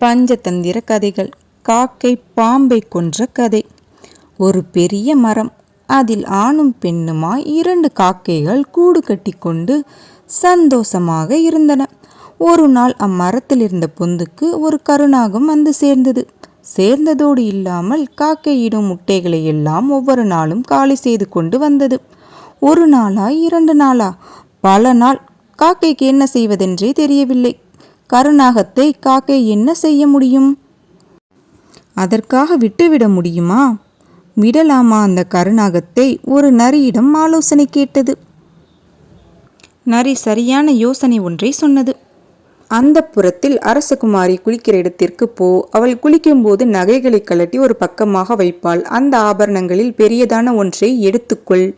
பஞ்சதந்திர கதைகள் காக்கை பாம்பை கொன்ற கதை. ஒரு பெரிய மரம் அதில் ஆணும் பெண்ணுமாய் இரண்டு காக்கைகள் கூடு கட்டிக்கொண்டு சந்தோஷமாக இருந்தன. ஒரு நாள் அம்மரத்தில் இருந்த பொந்துக்கு ஒரு கருணாகம் வந்து சேர்ந்தது. சேர்ந்ததோடு இல்லாமல் காக்கையிடும் முட்டைகளை எல்லாம் ஒவ்வொரு நாளும் காலி செய்து கொண்டு வந்தது. ஒரு நாளா இரண்டு நாளா? பல நாள் காக்கைக்கு என்ன செய்வதென்றே தெரியவில்லை. கருணாகத்தை காக்கை என்ன செய்ய முடியும்? அதற்காக விட்டுவிட முடியுமா? விடலாமா அந்த கருணாகத்தை? ஒரு நரியிடம் ஆலோசனை கேட்டது. நரி சரியான யோசனை ஒன்றை சொன்னது. அந்த புறத்தில் அரசகுமாரி குளிக்கிற இடத்திற்கு போ. அவள் குளிக்கும்போது நகைகளை கழட்டி ஒரு பக்கமாக வைப்பாள். அந்த ஆபரணங்களில் பெரியதான ஒன்றை எடுத்துக்கொள்.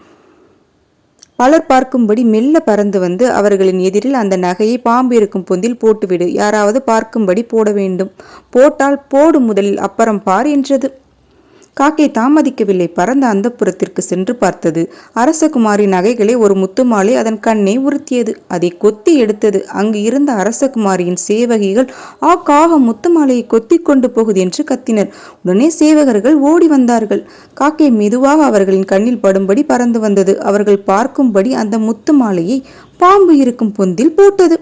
பலர் பார்க்கும்படி மெல்ல பறந்து வந்து அவர்களின் எதிரில் அந்த நகையை பாம்பு இருக்கும் பொந்தில் போட்டுவிடு. யாராவது பார்க்கும்படி போட வேண்டும். போட்டால் போடு முதலில் அப்புறம் பார் என்றது. காக்கை தாமதிக்கவில்லை. பறந்த அந்த புறத்திற்கு சென்று பார்த்தது. அரசகுமாரி நகைகளை ஒரு முத்துமாலை அதன் கண்ணை உறுத்தியது. அதை கொத்தி எடுத்தது. அங்கு இருந்த அரசகுமாரியின் சேவகிகள் ஆ காக முத்துமாலையை கொத்தி கொண்டு போகுது என்று கத்தினர். உடனே சேவகர்கள் ஓடி வந்தார்கள். காக்கை மெதுவாக அவர்களின் கண்ணில் படும்படி பறந்து வந்தது. அவர்கள் பார்க்கும்படி அந்த முத்து மாலையை பாம்பு இருக்கும் பொந்தில் போட்டது.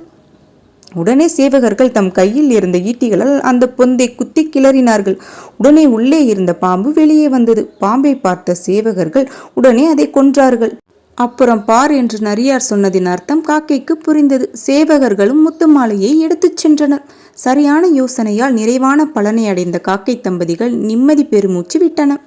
உடனே சேவகர்கள் தம் கையில் இருந்த ஈட்டிகளால் அந்த பொந்தை குத்தி கிளறினார்கள். உடனே உள்ளே இருந்த பாம்பு வெளியே வந்தது. பாம்பை பார்த்த சேவகர்கள் உடனே அதை கொன்றார்கள். அப்புறம் பார் என்று நரியார் சொன்னதின் அர்த்தம் காக்கைக்கு புரிந்தது. சேவகர்களும் முத்துமாலையை எடுத்துச் சென்றனர். சரியான யோசனையால் நிறைவான பலனை அடைந்த காக்கை தம்பதிகள் நிம்மதி பெருமூச்சு விட்டன